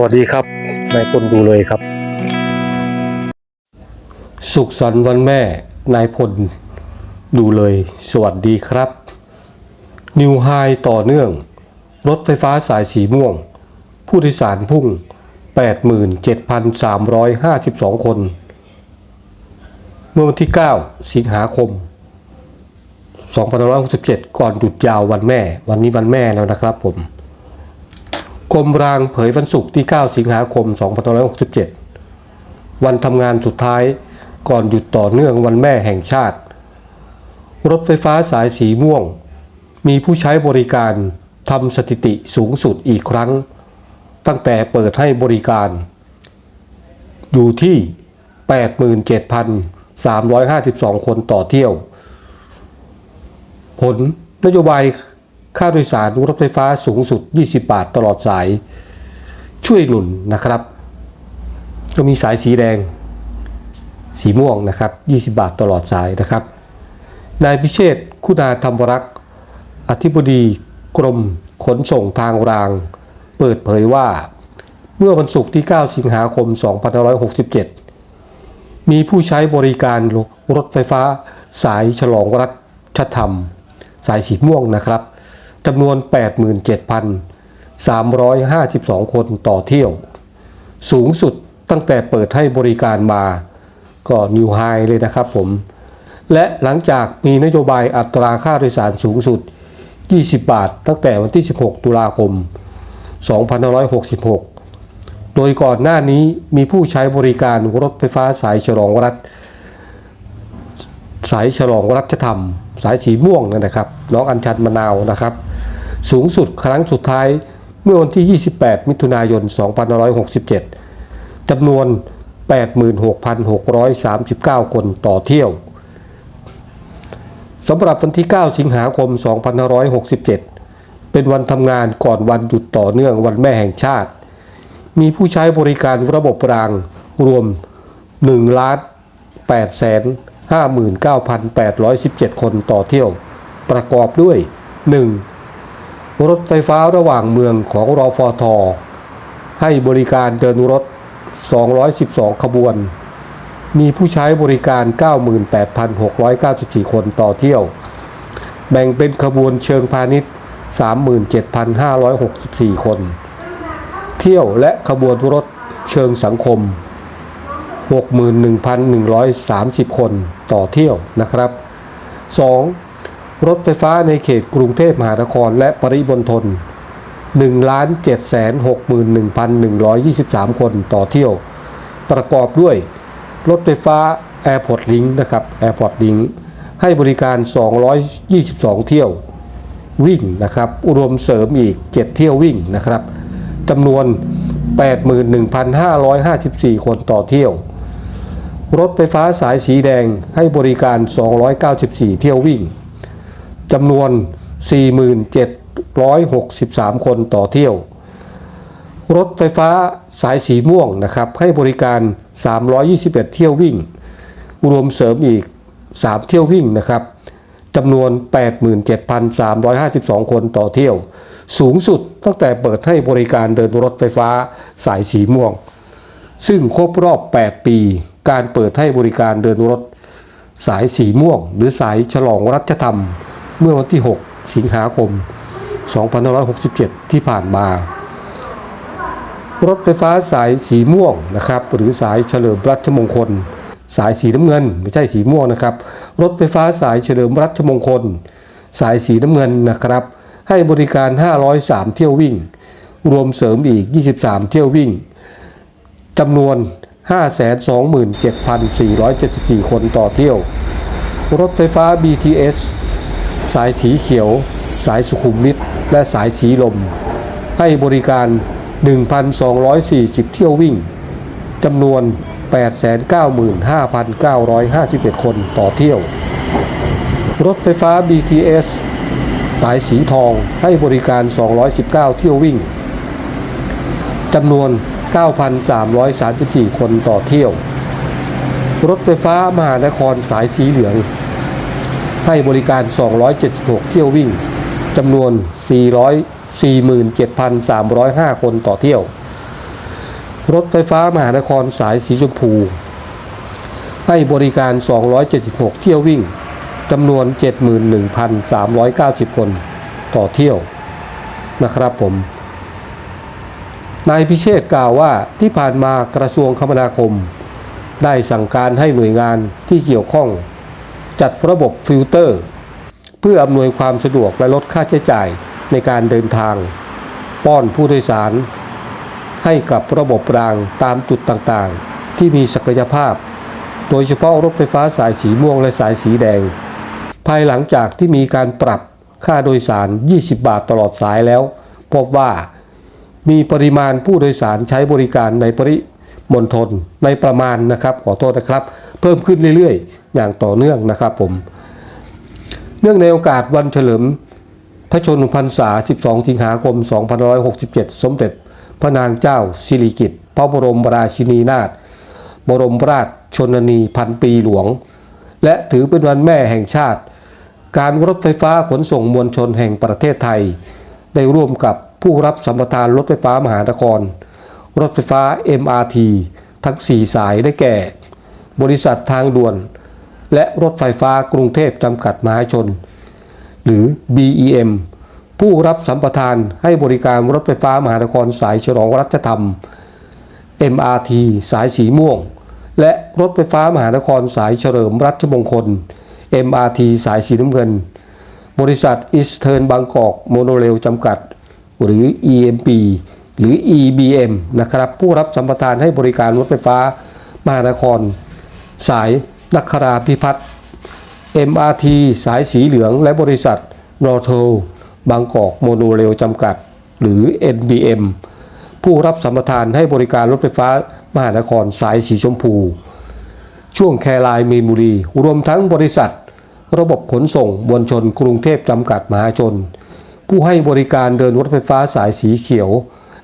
สวัสดีครับนายพลดูเลยครับ สุขสันต์วันแม่นายพลดูเลย สวัสดีครับ นิวไฮต่อเนื่อง รถไฟฟ้าสายสีม่วง ผู้โดยสารพุ่ง 87,352 คน เมื่อวันที่ 9 สิงหาคม2567 ก่อนหยุดยาววันแม่ วันนี้วันแม่แล้วนะครับผม กรมรางเผยวันศุกร์ที่ 9 สิงหาคม 2567 วันทำงานสุดท้ายก่อนหยุดต่อเนื่องวันแม่แห่งชาติ รถไฟฟ้าสายสีม่วง มีผู้ใช้บริการทำสถิติสูงสุดอีกครั้ง ตั้งแต่เปิดให้บริการ อยู่ที่ 87,352 คนต่อเที่ยว ผลนโยบาย ค่าโดยสารรถไฟฟ้าสูงสุด 20 บาทตลอดสาย ช่วยหนุนนะครับ ก็มีสายสีแดง สีม่วงนะครับ 20 บาทตลอดสายนะครับ นายพิเชษคุณาธรรมรักษ์อธิบดีกรมขนส่งทางราง เปิดเผยว่าเมื่อวันศุกร์ที่ 9 สิงหาคม 2567 มีผู้ใช้บริการรถไฟฟ้าสายฉลองรัชธรรม สายสีม่วงนะครับ จำนวน 87,352 คนต่อเที่ยว สูงสุดตั้งแต่เปิดให้บริการมา ก็นิวไฮเลยนะครับผม และหลังจากมีนโยบายอัตราค่าโดยสารสูงสุด 20 บาท ตั้งแต่วันที่ 16 ตุลาคม 2566 โดยก่อนหน้านี้มีผู้ใช้บริการรถไฟฟ้าสายฉลองรัฐ สายฉลองรัชธรรม สายสีม่วงนั่นนะครับ น้องอัญชันมะนาวนะครับ สูงสุดครั้งสุดท้ายเมื่อวันที่ 28 มิถุนายน 2567 จำนวน 86,639 คนต่อเที่ยวสำหรับวันที่ 9 สิงหาคม 2567 เป็นวันทำงานก่อนวันหยุดต่อเนื่องวันแม่แห่งชาติ มีผู้ใช้บริการระบบรางรวม1ล้าน8แสน59,817 คนต่อเที่ยว ประกอบด้วย 1. รถไฟฟ้าระหว่างเมืองของรอฟอทอให้บริการเดินรถ 212 ขบวน มีผู้ใช้บริการ 98,694 คนต่อเที่ยว แบ่งเป็นขบวนเชิงพาณิชย์ 37,564 คน เที่ยวและขบวนรถเชิงสังคม 61,130 คนต่อเที่ยวนะครับ 2. รถไฟฟ้าในเขตกรุงเทพมหานครและปริมณฑล1,761,123 คนต่อเที่ยว ประกอบด้วย รถไฟฟ้า Airport Link นะครับ Airport Link ให้บริการ 222 เที่ยววิ่งนะครับรวมเสริมอีก 7 เที่ยววิ่งนะครับจำนวน 81,554 คนต่อเที่ยว รถไฟฟ้าสายสีแดงให้บริการ 294 เที่ยววิ่ง จำนวน 4763 คนต่อเที่ยว รถไฟฟ้าสายสีม่วงนะครับให้บริการ 321 เที่ยววิ่ง รวมเสริมอีก 3 เที่ยววิ่งนะครับจำนวน 87,352 คนต่อเที่ยว สูงสุดตั้งแต่เปิดให้บริการเดินรถไฟฟ้าสายสีม่วง ซึ่งครบรอบ 8 ปี การเปิดให้บริการเดินรถสายสีม่วง หรือสายฉลองรัชธรรม เมื่อวันที่ 6 สิงหาคม 2567 ที่ผ่านมา รถไฟฟ้าสายสีม่วงนะครับ หรือสายเฉลิมรัชมงคล สายสีน้ำเงิน ไม่ใช่สีม่วงนะครับ รถไฟฟ้าสายเฉลิมรัชมงคล สายสีน้ำเงินนะครับ ให้บริการ 503 เที่ยววิ่ง รวมเสริมอีก 23 เที่ยววิ่งจำนวน 527,474 คนต่อเที่ยว รถไฟฟ้า BTS สายสีเขียว สายสุขุมวิทและสายสีลม ให้บริการ 1,240 เที่ยววิ่งจำนวน 895,551 คนต่อเที่ยว รถไฟฟ้า BTS สายสีทองให้บริการ 219 เที่ยววิ่งจำนวน 9,334 คนต่อเที่ยว รถไฟฟ้ามหานครสายสีเหลือง ให้บริการ 276 เที่ยววิ่งจำนวน 447,305 คนต่อเที่ยว รถไฟฟ้ามหานครสายสีชมพู ให้บริการ 276 เที่ยววิ่งจำนวน 71,390 คนต่อเที่ยวนะครับผม นายพิเชษกล่าวว่าที่ผ่านมากระทรวงคมนาคม ได้สั่งการให้หน่วยงานที่เกี่ยวข้อง จัดระบบฟิลเตอร์ เพื่ออำนวยความสะดวกและลดค่าใช้จ่ายในการเดินทาง ป้อนผู้โดยสาร ให้กับระบบรางตามจุดต่างๆ ที่มีศักยภาพ โดยเฉพาะรถไฟฟ้าสายสีม่วงและสายสีแดง ภายหลังจากที่มีการปรับค่าโดยสาร 20 บาทตลอดสายแล้ว พบว่ามีปริมาณผู้โดยสารใช้บริการในปริมณฑลในประมาณนะครับ ขอโทษนะครับ เพิ่มขึ้นเรื่อยๆอย่างต่อเนื่องนะครับผม เนื่องในโอกาสวันเฉลิม พระชนมพรรษา 12 สิงหาคม 2567 สมเด็จพระนางเจ้าสิริกิติ์พระบรมราชินีนาถบรมราชชนนีพันปีหลวง และถือเป็นวันแม่แห่งชาติ การรถไฟฟ้าขนส่งมวลชนแห่งประเทศไทย ได้ร่วมกับผู้รับสัมปทานรถไฟฟ้ามหานคร รถไฟฟ้า MRT ทั้ง 4 สายได้แก่ บริษัททางด่วน และรถไฟฟ้ากรุงเทพจำกัดมหาชน หรือ BEM ผู้รับสัมปทานให้บริการรถไฟฟ้ามหานครสายฉลองรัชธรรม MRT สายสีม่วง และรถไฟฟ้ามหานครสายเฉลิมรัชมงคล MRT สายสีน้ำเงิน บริษัทอิสเทิร์นบางกอกโมโนเรลจำกัด หรือ EMP หรือ EBM นะครับ ผู้รับสัมปทานให้บริการรถไฟฟ้ามหานคร สาย นักคราพิพัฒน์ MRT สายสีเหลืองและบริษัทนอโทบางกอกโมโนเรลจำกัด หรือ NBM ผู้รับสัมปทานให้บริการรถไฟฟ้ามหานครสายสีชมพู ช่วงแครายมีนบุรี รวมทั้งบริษัท ระบบขนส่งมวลชนกรุงเทพจำกัดมหาชน ผู้ให้บริการเดินรถไฟฟ้าสายสีเขียว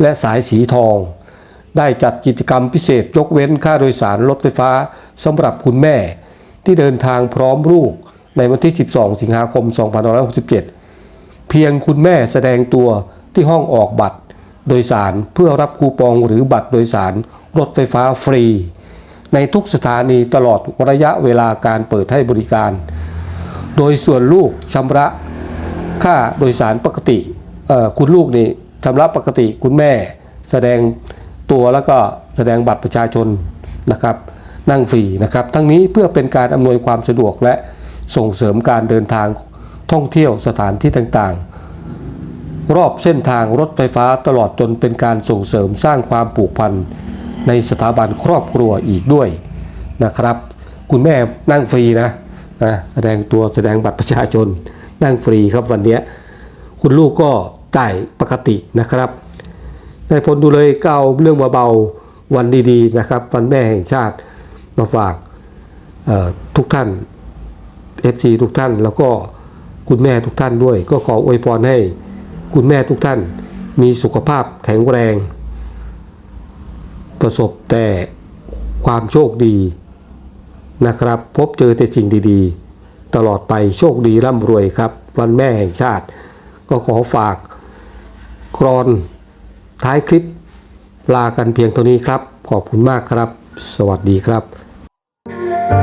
และสายสีทอง ได้จัดกิจกรรมพิเศษยกเว้นค่าโดยสารรถไฟฟ้าสำหรับคุณแม่ ที่เดินทางพร้อมลูกในวันที่ 12 สิงหาคม 2567 เพียงคุณแม่แสดงตัวที่ห้องออกบัตรโดยสารเพื่อรับคูปองหรือบัตรโดยสารรถไฟฟ้าฟรี ในทุกสถานีตลอดระยะเวลาการเปิดให้บริการ โดยส่วนลูกชำระค่าโดยสารปกติ คุณลูกนี่ชำระปกติคุณแม่แสดง ตัวแล้วก็แสดงบัตรประชาชนนะครับ นั่งฟรีนะครับ ทั้งนี้เพื่อเป็นการอำนวยความสะดวกและส่งเสริมการเดินทางท่องเที่ยวสถานที่ต่างๆ รอบเส้นทางรถไฟฟ้าตลอดจนเป็นการส่งเสริมสร้างความผูกพันในสถาบันครอบครัวอีกด้วยนะครับ คุณแม่นั่งฟรีนะนะแสดงตัวแสดงบัตรประชาชนนั่งฟรีครับวันนี้คุณลูกก็จ่ายปกตินะครับ นายพลดูเลยก็เอาเรื่องเบาๆวันดีๆนะครับวันแม่แห่งชาติมาฝากทุกท่าน FC ทุกท่าน แล้วก็คุณแม่ทุกท่านด้วย ก็ขออวยพรให้คุณแม่ทุกท่านมีสุขภาพแข็งแรง ประสบแต่ความโชคดีนะครับ พบเจอแต่สิ่งดีๆ ตลอดไปโชคดีร่ำรวยครับ วันแม่แห่งชาติ ก็ขอฝากกรอน ท้ายคลิปลากันเพียงเท่านี้ครับ ขอบคุณมากครับ สวัสดีครับ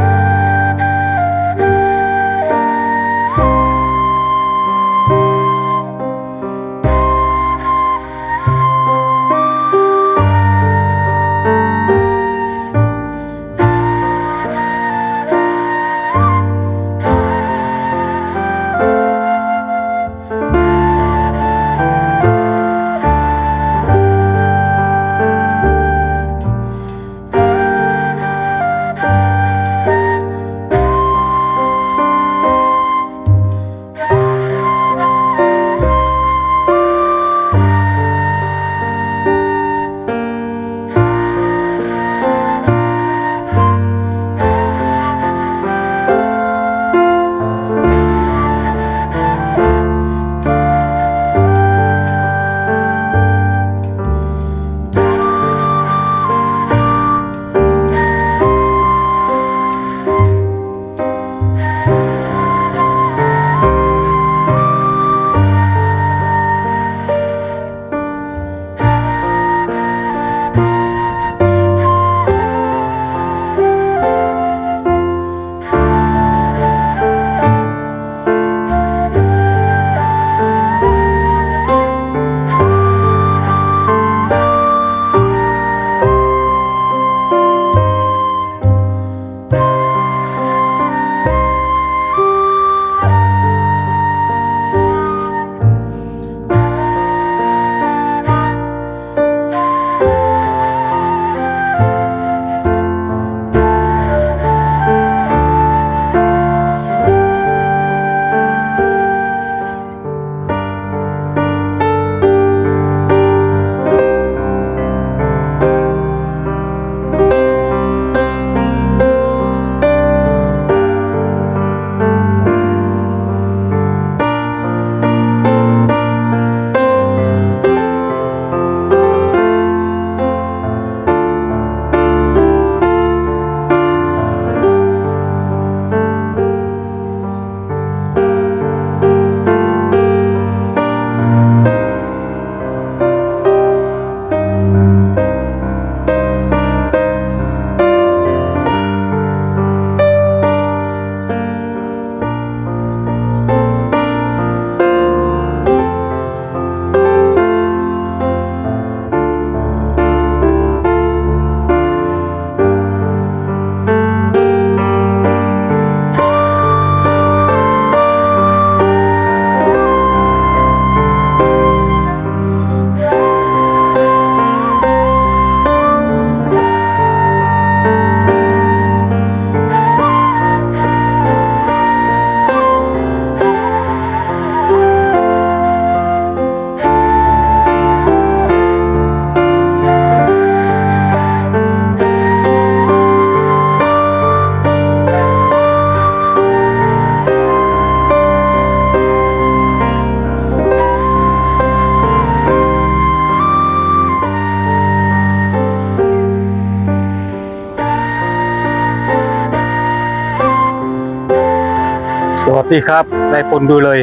วัสดีครับนายพลดูเลย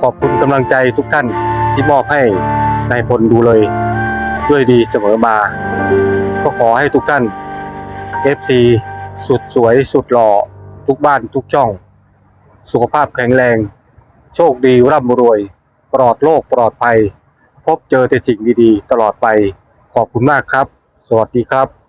ขอบคุณกำลังใจทุกท่านที่มอบให้นายพลดูเลย ด้วยดีเสมอมา ก็ขอให้ทุกท่าน FC สุดสวยสุดหล่อทุกบ้านทุกช่อง สุขภาพแข็งแรง โชคดีร่ำรวย ปลอดโรคปลอดภัย พบเจอแต่สิ่งดีๆ ตลอดไป ขอบคุณมากครับ สวัสดีครับ